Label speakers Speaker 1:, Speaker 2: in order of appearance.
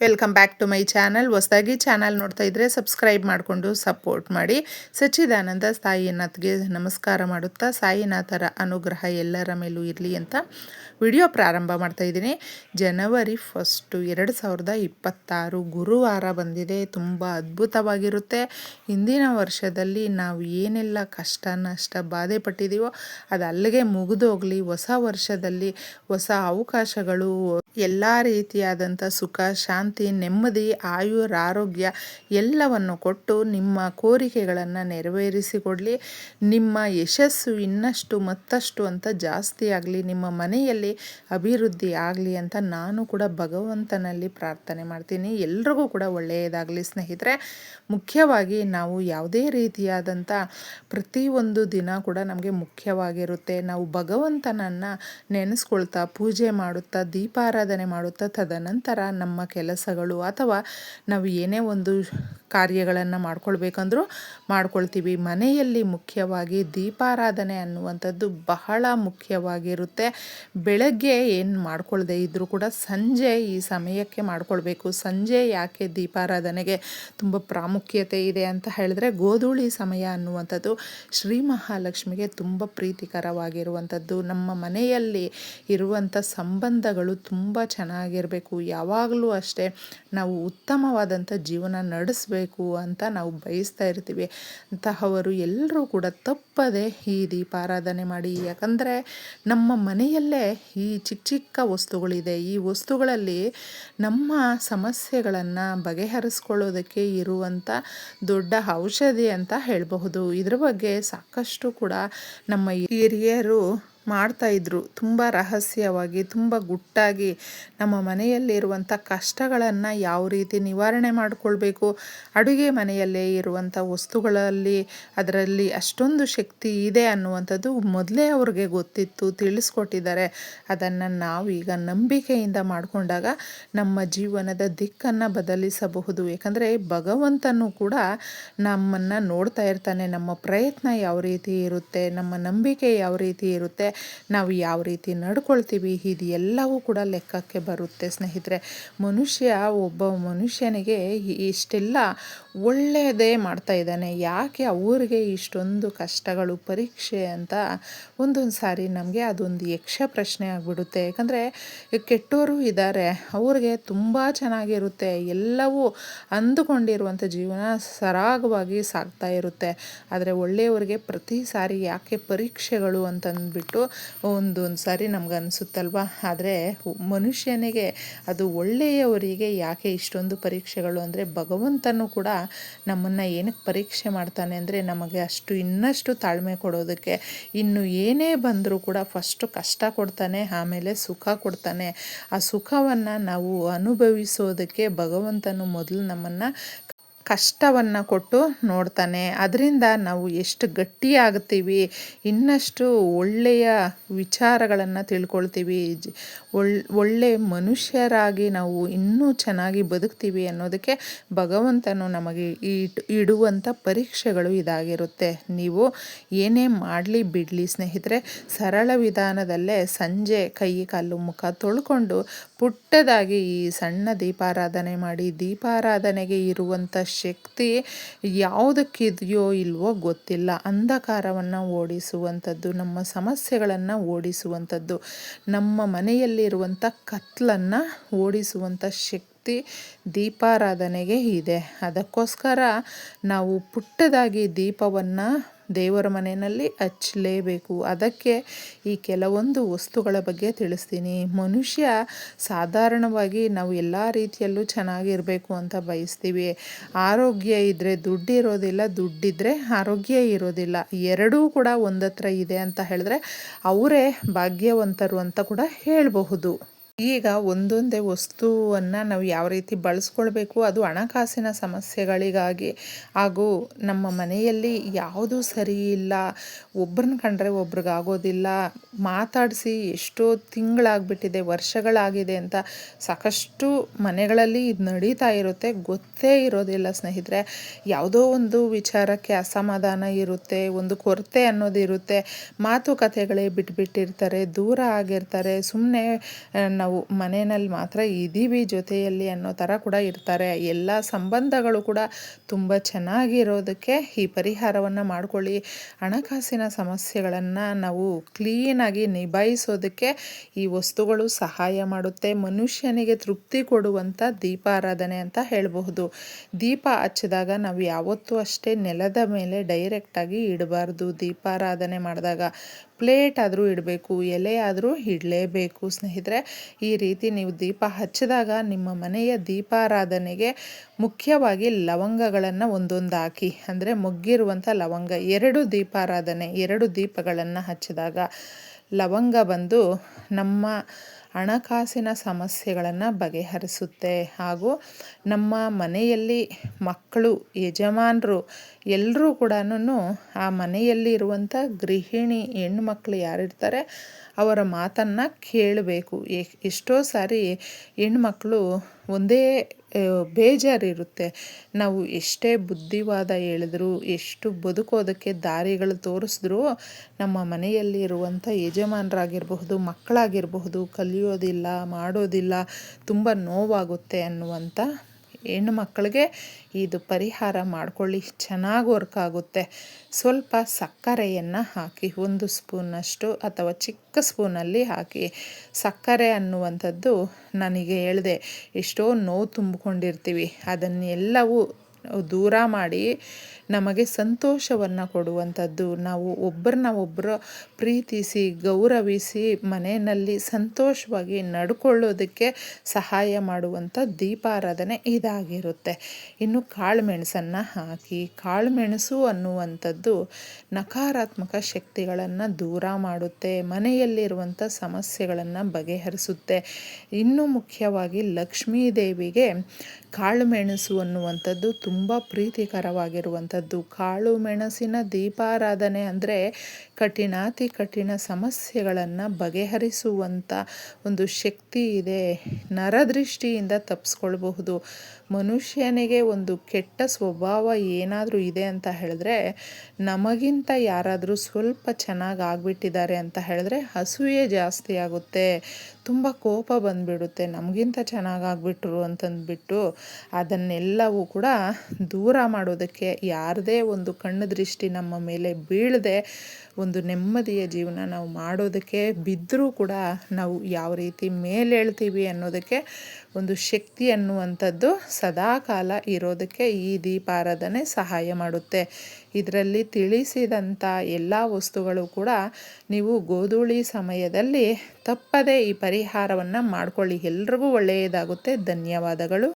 Speaker 1: Welcome back to my channel ಹೊಸದಾಗಿ channel ನೋಡ್ತಾ ಇದ್ದರೆ ಸಬ್ಸ್ಕ್ರೈಬ್ ಮಾಡಿಕೊಂಡು ಸಪೋರ್ಟ್ ಮಾಡಿ. ಸಚ್ಚಿದಾನಂದ ಸಾಯಿನಾಥ್ಗೆ ನಮಸ್ಕಾರ ಮಾಡುತ್ತಾ, ಸಾಯಿನಾಥರ ಅನುಗ್ರಹ ಎಲ್ಲರ ಮೇಲೂ ಇರಲಿ ಅಂತ ವಿಡಿಯೋ ಪ್ರಾರಂಭ ಮಾಡ್ತಾ ಇದ್ದೀನಿ. ಜನವರಿ ಫಸ್ಟು ಎರಡು ಸಾವಿರದ ಇಪ್ಪತ್ತಾರು ಗುರುವಾರ ಬಂದಿದೆ. ತುಂಬ ಅದ್ಭುತವಾಗಿರುತ್ತೆ. ಹಿಂದಿನ ವರ್ಷದಲ್ಲಿ ನಾವು ಏನೆಲ್ಲ ಕಷ್ಟ, ನಷ್ಟ ಬಾಧೆ ಪಟ್ಟಿದ್ದೀವೋ ಅದು ಅಲ್ಲಿಗೆ ಮುಗಿದೋಗಲಿ. ಹೊಸ ವರ್ಷದಲ್ಲಿ ಹೊಸ ಅವಕಾಶಗಳು ಎಲ್ಲ ರೀತಿಯಾದಂಥ ಸುಖ, ಶಾಂತಿ, ನೆಮ್ಮದಿ, ಆಯುರ್, ಆರೋಗ್ಯ ಎಲ್ಲವನ್ನು ಕೊಟ್ಟು ನಿಮ್ಮ ಕೋರಿಕೆಗಳನ್ನು ನೆರವೇರಿಸಿಕೊಡಲಿ. ನಿಮ್ಮ ಯಶಸ್ಸು ಇನ್ನಷ್ಟು ಮತ್ತಷ್ಟು ಅಂತ ಜಾಸ್ತಿ ಆಗಲಿ, ನಿಮ್ಮ ಮನೆಯಲ್ಲಿ ಅಭಿವೃದ್ಧಿ ಆಗಲಿ ಅಂತ ನಾನು ಕೂಡ ಭಗವಂತನಲ್ಲಿ ಪ್ರಾರ್ಥನೆ ಮಾಡ್ತೀನಿ. ಎಲ್ರಿಗೂ ಕೂಡ ಒಳ್ಳೆಯದಾಗಲಿ ಸ್ನೇಹಿತರೆ. ಮುಖ್ಯವಾಗಿ ನಾವು ಯಾವುದೇ ರೀತಿಯಾದಂಥ ಪ್ರತಿಯೊಂದು ದಿನ ಕೂಡ ನಮಗೆ ಮುಖ್ಯವಾಗಿರುತ್ತೆ. ನಾವು ಭಗವಂತನನ್ನು ನೆನೆಸ್ಕೊಳ್ತಾ, ಪೂಜೆ ಮಾಡುತ್ತಾ ದೀಪಾರಾಧನೆ ಮಾಡುತ್ತಾ ತದನಂತರ ನಮ್ಮ ಕೆಲಸಗಳು ಅಥವಾ ನಾವು ಏನೇ ಒಂದು ಕಾರ್ಯಗಳನ್ನು ಮಾಡ್ಕೊಳ್ಬೇಕಂದ್ರೂ ಮಾಡ್ಕೊಳ್ತೀವಿ. ಮನೆಯಲ್ಲಿ ಮುಖ್ಯವಾಗಿ ದೀಪಾರಾಧನೆ ಅನ್ನುವಂಥದ್ದು ಬಹಳ ಮುಖ್ಯವಾಗಿರುತ್ತೆ. ಬೆಳಗ್ಗೆ ಏನು ಮಾಡ್ಕೊಳ್ದೆ ಇದ್ದರೂ ಕೂಡ ಸಂಜೆ ಈ ಸಮಯಕ್ಕೆ ಮಾಡ್ಕೊಳ್ಬೇಕು. ಸಂಜೆ ಯಾಕೆ ದೀಪಾರಾಧನೆಗೆ ತುಂಬ ಪ್ರಾಮುಖ್ಯತೆ ಇದೆ ಅಂತ ಹೇಳಿದ್ರೆ ಗೋಧೂಳಿ ಸಮಯ ಅನ್ನುವಂಥದ್ದು ಶ್ರೀ ಮಹಾಲಕ್ಷ್ಮಿಗೆ ತುಂಬ ಪ್ರೀತಿಕರವಾಗಿರುವಂಥದ್ದು. ನಮ್ಮ ಮನೆಯಲ್ಲಿ ಇರುವಂಥ ಸಂಬಂಧಗಳು ತುಂಬ ಚೆನ್ನಾಗಿರಬೇಕು. ಯಾವಾಗಲೂ ಅಷ್ಟೇ ನಾವು ಉತ್ತಮವಾದಂಥ ಜೀವನ ನಡೆಸಬೇಕು ಅಂತ ನಾವು ಬಯಸ್ತಾ ಇರ್ತೀವಿ. ಅಂತಹವರು ಎಲ್ಲರೂ ಕೂಡ ತಪ್ಪದೆ ಈ ದೀಪಾರಾಧನೆ ಮಾಡಿ. ಯಾಕಂದರೆ ನಮ್ಮ ಮನೆಯಲ್ಲೇ ಈ ಚಿಕ್ಕ ಚಿಕ್ಕ ವಸ್ತುಗಳಿದೆ. ಈ ವಸ್ತುಗಳಲ್ಲಿ ನಮ್ಮ ಸಮಸ್ಯೆಗಳನ್ನು ಬಗೆಹರಿಸ್ಕೊಳ್ಳೋದಕ್ಕೆ ಇರುವಂಥ ದೊಡ್ಡ ಔಷಧಿ ಅಂತ ಹೇಳಬಹುದು. ಇದ್ರ ಬಗ್ಗೆ ಸಾಕಷ್ಟು ಕೂಡ ನಮ್ಮ ಹಿರಿಯರು ಮಾಡ್ತಾಯಿದ್ರು. ತುಂಬ ರಹಸ್ಯವಾಗಿ, ತುಂಬ ಗುಟ್ಟಾಗಿ ನಮ್ಮ ಮನೆಯಲ್ಲಿರುವಂಥ ಕಷ್ಟಗಳನ್ನು ಯಾವ ರೀತಿ ನಿವಾರಣೆ ಮಾಡಿಕೊಳ್ಬೇಕು, ಅಡುಗೆ ಮನೆಯಲ್ಲೇ ಇರುವಂಥ ವಸ್ತುಗಳಲ್ಲಿ ಅದರಲ್ಲಿ ಅಷ್ಟೊಂದು ಶಕ್ತಿ ಇದೆ ಅನ್ನುವಂಥದ್ದು ಮೊದಲೇ ಅವ್ರಿಗೆ ಗೊತ್ತಿತ್ತು, ತಿಳಿಸ್ಕೊಟ್ಟಿದ್ದಾರೆ. ಅದನ್ನು ನಾವೀಗ ನಂಬಿಕೆಯಿಂದ ಮಾಡಿಕೊಂಡಾಗ ನಮ್ಮ ಜೀವನದ ದಿಕ್ಕನ್ನು ಬದಲಿಸಬಹುದು. ಯಾಕಂದರೆ ಭಗವಂತನು ಕೂಡ ನಮ್ಮನ್ನು ನೋಡ್ತಾ ಇರ್ತಾನೆ, ನಮ್ಮ ಪ್ರಯತ್ನ ಯಾವ ರೀತಿ ಇರುತ್ತೆ, ನಮ್ಮ ನಂಬಿಕೆ ಯಾವ ರೀತಿ ಇರುತ್ತೆ ನಾವು ಯಾವ ರೀತಿ ನಡ್ಕೊಳ್ತೀವಿ ಇದು ಎಲ್ಲವೂ ಕೂಡ ಲೆಕ್ಕಕ್ಕೆ ಬರುತ್ತೆ. ಸ್ನೇಹಿತರೆ, ಮನುಷ್ಯ, ಒಬ್ಬ ಮನುಷ್ಯನಿಗೆ ಇಷ್ಟೆಲ್ಲ ಒಳ್ಳೆಯದೇ ಮಾಡ್ತಾ ಇದ್ದಾನೆ. ಯಾಕೆ ಅವ್ರಿಗೆ ಇಷ್ಟೊಂದು ಕಷ್ಟಗಳು, ಪರೀಕ್ಷೆ ಅಂತ ಒಂದೊಂದು ಸಾರಿ ನಮಗೆ ಅದೊಂದು ಯಕ್ಷ ಪ್ರಶ್ನೆ ಆಗಿಬಿಡುತ್ತೆ. ಯಾಕಂದರೆ ಕೆಟ್ಟವರು ಇದ್ದಾರೆ, ಅವ್ರಿಗೆ ತುಂಬ ಚೆನ್ನಾಗಿರುತ್ತೆ, ಎಲ್ಲವೂ ಅಂದುಕೊಂಡಿರುವಂಥ ಜೀವನ ಸರಾಗವಾಗಿ ಸಾಗ್ತಾ ಇರುತ್ತೆ. ಆದರೆ ಒಳ್ಳೆಯವರಿಗೆ ಪ್ರತಿ ಸಾರಿ ಯಾಕೆ ಪರೀಕ್ಷೆಗಳು ಅಂತಂದ್ಬಿಟ್ಟು ಒಂದೊಂದು ಸಾರಿ ನಮ್ಗೆ ಅನಿಸುತ್ತಲ್ವ? ಆದರೆ ಮನುಷ್ಯನಿಗೆ ಅದು ಒಳ್ಳೆಯವರಿಗೆ ಯಾಕೆ ಇಷ್ಟೊಂದು ಪರೀಕ್ಷೆಗಳು ಅಂದರೆ ಭಗವಂತನು ಕೂಡ ನಮ್ಮನ್ನು ಏನಕ್ಕೆ ಪರೀಕ್ಷೆ ಮಾಡ್ತಾನೆ ಅಂದರೆ ನಮಗೆ ಅಷ್ಟು ಇನ್ನಷ್ಟು ತಾಳ್ಮೆ ಕೊಡೋದಕ್ಕೆ. ಇನ್ನು ಏನೇ ಬಂದರೂ ಕೂಡ ಫಸ್ಟು ಕಷ್ಟ ಕೊಡ್ತಾನೆ, ಆಮೇಲೆ ಸುಖ ಕೊಡ್ತಾನೆ. ಆ ಸುಖವನ್ನು ನಾವು ಅನುಭವಿಸೋದಕ್ಕೆ ಭಗವಂತನು ಮೊದಲು ನಮ್ಮನ್ನು ಕಷ್ಟವನ್ನು ಕೊಟ್ಟು ನೋಡ್ತಾನೆ. ಅದರಿಂದ ನಾವು ಎಷ್ಟು ಗಟ್ಟಿಯಾಗ್ತೀವಿ ಇನ್ನಷ್ಟು ಒಳ್ಳೆಯ ವಿಚಾರಗಳನ್ನು ತಿಳ್ಕೊಳ್ತೀವಿ. ಒಳ್ ಒಳ್ಳೆಯ ಮನುಷ್ಯರಾಗಿ ನಾವು ಇನ್ನೂ ಚೆನ್ನಾಗಿ ಬದುಕ್ತೀವಿ ಅನ್ನೋದಕ್ಕೆ ಭಗವಂತನು ನಮಗೆ ಇಡುವಂಥ ಪರೀಕ್ಷೆಗಳು ಇದಾಗಿರುತ್ತೆ. ನೀವು ಏನೇ ಮಾಡಲಿ ಬಿಡಲಿ ಸ್ನೇಹಿತರೆ, ಸರಳ ವಿಧಾನದಲ್ಲೇ ಸಂಜೆ ಕೈ ಕಾಲು ಮುಖ ತೊಳ್ಕೊಂಡು ಪುಟ್ಟದಾಗಿ ಈ ಸಣ್ಣ ದೀಪಾರಾಧನೆ ಮಾಡಿ ದೀಪಾರಾಧನೆಗೆ ಇರುವಂಥ ಶಕ್ತಿ ಯಾವುದಕ್ಕಿದೆಯೋ ಇಲ್ವೋ ಗೊತ್ತಿಲ್ಲ. ಅಂಧಕಾರವನ್ನು ಓಡಿಸುವಂಥದ್ದು, ನಮ್ಮ ಸಮಸ್ಯೆಗಳನ್ನು ಓಡಿಸುವಂಥದ್ದು, ನಮ್ಮ ಮನೆಯಲ್ಲಿರುವಂಥ ಕತ್ಲನ್ನು ಓಡಿಸುವಂಥ ಶಕ್ತಿ ದೀಪಾರಾಧನೆಗೆ ಇದೆ. ಅದಕ್ಕೋಸ್ಕರ ನಾವು ಪುಟ್ಟದಾಗಿ ದೀಪವನ್ನು ದೇವರ ಮನೆಯಲ್ಲಿ ಹಚ್ಚಲೇಬೇಕು. ಅದಕ್ಕೆ ಈ ಕೆಲವೊಂದು ವಸ್ತುಗಳ ಬಗ್ಗೆ ತಿಳಿಸ್ತೀನಿ. ಮನುಷ್ಯ ಸಾಧಾರಣವಾಗಿ ನಾವು ಎಲ್ಲ ರೀತಿಯಲ್ಲೂ ಚೆನ್ನಾಗಿರಬೇಕು ಅಂತ ಬಯಸ್ತೀವಿ. ಆರೋಗ್ಯ ಇದ್ದರೆ ದುಡ್ಡಿರೋದಿಲ್ಲ ದುಡ್ಡಿದ್ರೆ ಆರೋಗ್ಯ ಇರೋದಿಲ್ಲ. ಎರಡೂ ಕೂಡ ಒಂದತ್ರ ಇದೆ ಅಂತ ಹೇಳಿದ್ರೆ ಅವರೇ ಭಾಗ್ಯವಂತರು ಅಂತ ಕೂಡ ಹೇಳಬಹುದು. ಈಗ ಒಂದೊಂದೇ ವಸ್ತುವನ್ನು ನಾವು ಯಾವ ರೀತಿ ಬಳಸ್ಕೊಳ್ಬೇಕು, ಅದು ಹಣಕಾಸಿನ ಸಮಸ್ಯೆಗಳಿಗಾಗಿ ಹಾಗೂ ನಮ್ಮ ಮನೆಯಲ್ಲಿ ಯಾವುದು ಸರಿ ಇಲ್ಲ, ಒಬ್ರನ್ನ ಕಂಡ್ರೆ ಒಬ್ರಿಗಾಗೋದಿಲ್ಲ ಮಾತಾಡಿಸಿ ಎಷ್ಟೋ ತಿಂಗಳಾಗ್ಬಿಟ್ಟಿದೆ, ವರ್ಷಗಳಾಗಿದೆ ಅಂತ ಸಾಕಷ್ಟು ಮನೆಗಳಲ್ಲಿ ಇದು ನಡೀತಾ ಇರುತ್ತೆ, ಗೊತ್ತೇ ಇರೋದಿಲ್ಲ ಸ್ನೇಹಿತರೆ. ಯಾವುದೋ ಒಂದು ವಿಚಾರಕ್ಕೆ ಅಸಮಾಧಾನ ಇರುತ್ತೆ, ಒಂದು ಕೊರತೆ ಅನ್ನೋದಿರುತ್ತೆ, ಮಾತುಕತೆಗಳೇ ಬಿಟ್ಬಿಟ್ಟಿರ್ತಾರೆ, ದೂರ ಆಗಿರ್ತಾರೆ ಸುಮ್ಮನೆ ನಾವು ನಾವು ಮನೆಯಲ್ಲಿ ಮಾತ್ರ ಇದ್ದೀವಿ ಜೊತೆಯಲ್ಲಿ ಅನ್ನೋ ಥರ ಕೂಡ ಇರ್ತಾರೆ. ಎಲ್ಲ ಸಂಬಂಧಗಳು ಕೂಡ ತುಂಬ ಚೆನ್ನಾಗಿರೋದಕ್ಕೆ ಈ ಪರಿಹಾರವನ್ನು ಮಾಡ್ಕೊಳ್ಳಿ. ಹಣಕಾಸಿನ ಸಮಸ್ಯೆಗಳನ್ನು ನಾವು ಕ್ಲೀನಾಗಿ ನಿಭಾಯಿಸೋದಕ್ಕೆ ಈ ವಸ್ತುಗಳು ಸಹಾಯ ಮಾಡುತ್ತೆ. ಮನುಷ್ಯನಿಗೆ ತೃಪ್ತಿ ಕೊಡುವಂಥ ದೀಪಾರಾಧನೆ ಅಂತ ಹೇಳಬಹುದು. ದೀಪ ಹಚ್ಚಿದಾಗ ನಾವು ಯಾವತ್ತೂ ಅಷ್ಟೇ ನೆಲದ ಮೇಲೆ ಡೈರೆಕ್ಟಾಗಿ ಇಡಬಾರ್ದು ದೀಪಾರಾಧನೆ ಮಾಡಿದಾಗ. ಪ್ಲೇಟ್ ಆದರೂ ಇಡಬೇಕು, ಎಲೆ ಆದರೂ ಇಡಲೇಬೇಕು. ಸ್ನೇಹಿತರೆ, ಈ ರೀತಿ ನೀವು ದೀಪ ಹಚ್ಚಿದಾಗ ನಿಮ್ಮ ಮನೆಯ ದೀಪಾರಾಧನೆಗೆ ಮುಖ್ಯವಾಗಿ ಲವಂಗಗಳನ್ನು ಒಂದೊಂದು ಹಾಕಿ ಅಂದರೆ ಮೊಗ್ಗಿರುವಂಥ ಲವಂಗ, ಎರಡು ದೀಪಾರಾಧನೆ, ಎರಡು ದೀಪಗಳನ್ನು ಹಚ್ಚಿದಾಗ ಲವಂಗ ಬಂದು ನಮ್ಮ ಹಣಕಾಸಿನ ಸಮಸ್ಯೆಗಳನ್ನು ಬಗೆಹರಿಸುತ್ತೆ. ಹಾಗೂ ನಮ್ಮ ಮನೆಯಲ್ಲಿ ಮಕ್ಕಳು, ಯಜಮಾನರು ಎಲ್ಲರೂ ಕೂಡ ಆ ಮನೆಯಲ್ಲಿ ಇರುವಂಥ ಗೃಹಿಣಿ ಹೆಣ್ಮಕ್ಳು ಯಾರಿರ್ತಾರೆ ಅವರ ಮಾತನ್ನು ಕೇಳಬೇಕು. ಎಷ್ಟೋ ಸಾರಿ ಹೆಣ್ಮಕ್ಳು ಒಂದೇ ಬೇಜಾರಿರುತ್ತೆ. ನಾವು ಎಷ್ಟೇ ಬುದ್ಧಿವಾದ ಹೇಳಿದ್ರು, ಎಷ್ಟು ಬದುಕೋದಕ್ಕೆ ದಾರಿಗಳು ತೋರಿಸಿದ್ರು ನಮ್ಮ ಮನೆಯಲ್ಲಿ ಇರುವಂಥ ಯಜಮಾನರಾಗಿರಬಹುದು, ಮಕ್ಕಳಾಗಿರಬಹುದು, ಕಲಿಯೋದಿಲ್ಲ, ಮಾಡೋದಿಲ್ಲ, ತುಂಬ ನೋವಾಗುತ್ತೆ ಅನ್ನುವಂಥ ಹೆಣ್ಣು ಮಕ್ಕಳಿಗೆ ಇದು ಪರಿಹಾರ ಮಾಡಿಕೊಳ್ಳಿ. ಚೆನ್ನಾಗಿ ವರ್ಕ್ ಆಗುತ್ತೆ. ಸ್ವಲ್ಪ ಸಕ್ಕರೆಯನ್ನು ಹಾಕಿ, ಒಂದು ಸ್ಪೂನಷ್ಟು ಅಥವಾ ಚಿಕ್ಕ ಸ್ಪೂನಲ್ಲಿ ಹಾಕಿ. ಸಕ್ಕರೆ ಅನ್ನುವಂಥದ್ದು ನನಗೆ ಹೇಳಿದೆ, ಎಷ್ಟೋ ನೋವು ತುಂಬಿಕೊಂಡಿರ್ತೀವಿ. ಅದನ್ನೆಲ್ಲವೂ ದೂರ ಮಾಡಿ ನಮಗೆ ಸಂತೋಷವನ್ನು ಕೊಡುವಂಥದ್ದು. ನಾವು ಒಬ್ಬರನ್ನ ಒಬ್ಬರು ಪ್ರೀತಿಸಿ, ಗೌರವಿಸಿ ಮನೆಯಲ್ಲಿ ಸಂತೋಷವಾಗಿ ನಡ್ಕೊಳ್ಳೋದಕ್ಕೆ ಸಹಾಯ ಮಾಡುವಂಥ ದೀಪಾರಾಧನೆ ಇದಾಗಿರುತ್ತೆ. ಇನ್ನು ಕಾಳುಮೆಣಸನ್ನು ಹಾಕಿ, ಕಾಳುಮೆಣಸು ಅನ್ನುವಂಥದ್ದು ನಕಾರಾತ್ಮಕ ಶಕ್ತಿಗಳನ್ನು ದೂರ ಮಾಡುತ್ತೆ, ಮನೆಯಲ್ಲಿರುವಂಥ ಸಮಸ್ಯೆಗಳನ್ನು ಬಗೆಹರಿಸುತ್ತೆ. ಇನ್ನು ಮುಖ್ಯವಾಗಿ ಲಕ್ಷ್ಮೀ ದೇವಿಗೆ ಕಾಳು ಮೆಣಸು ಅನ್ನುವಂಥದ್ದು ತುಂಬ ಪ್ರೀತಿಕರವಾಗಿರುವಂಥದ್ದು. ಕಾಳು ಮೆಣಸಿನ ದೀಪಾರಾಧನೆ ಅಂದರೆ ಕಠಿಣಾತಿ ಕಠಿಣ ಸಮಸ್ಯೆಗಳನ್ನು ಬಗೆಹರಿಸುವಂಥ ಒಂದು ಶಕ್ತಿ ಇದೆ. ನರದೃಷ್ಟಿಯಿಂದ ತಪ್ಪಿಸ್ಕೊಳ್ಬಹುದು ಮನುಷ್ಯನಿಗೆ ಒಂದು ಕೆಟ್ಟ ಸ್ವಭಾವ ಏನಾದರೂ ಇದೆ ಅಂತ ಹೇಳಿದ್ರೆ, ನಮಗಿಂತ ಯಾರಾದರೂ ಸ್ವಲ್ಪ ಚೆನ್ನಾಗಿ ಆಗಿಬಿಟ್ಟಿದ್ದಾರೆ ಅಂತ ಹೇಳಿದ್ರೆ ಅಸೂಯೆ ಜಾಸ್ತಿ ಆಗುತ್ತೆ. ತುಂಬ ಕೋಪ ಬಂದುಬಿಡುತ್ತೆ, ನಮಗಿಂತ ಚೆನ್ನಾಗಾಗ್ಬಿಟ್ರು ಅಂತಂದ್ಬಿಟ್ಟು ಅದನ್ನೆಲ್ಲವೂ ಕೂಡ ದೂರ ಮಾಡೋದಕ್ಕೆ ಯಾರದೇ ಒಂದು ಕಣ್ಣು ದೃಷ್ಟಿ ನಮ್ಮ ಮೇಲೆ ಬೀಳದೆ ಒಂದು ನೆಮ್ಮದಿಯ ಜೀವನ ನಾವು ಮಾಡೋದಕ್ಕೆ ಬಿದ್ದರೂ ಕೂಡ ನಾವು ಯಾವ ರೀತಿ ಮೇಲೇಳ್ತೀವಿ ಅನ್ನೋದಕ್ಕೆ ಒಂದು ಶಕ್ತಿ ಅನ್ನುವಂಥದ್ದು ಸದಾಕಾಲ ಇರೋದಕ್ಕೆ ಈ ದೀಪಾರಾಧನೆ ಸಹಾಯ ಮಾಡುತ್ತೆ. ಇದರಲ್ಲಿ ತಿಳಿಸಿದಂಥ ಎಲ್ಲ ವಸ್ತುಗಳು ಕೂಡ ನೀವು ಗೋಧೂಳಿ ಸಮಯದಲ್ಲಿ ತಪ್ಪದೇ ಈ ಪರಿಹಾರವನ್ನು ಮಾಡ್ಕೊಳ್ಳಿ. ಎಲ್ರಿಗೂ ಒಳ್ಳೆಯದಾಗುತ್ತೆ. ಧನ್ಯವಾದಗಳು.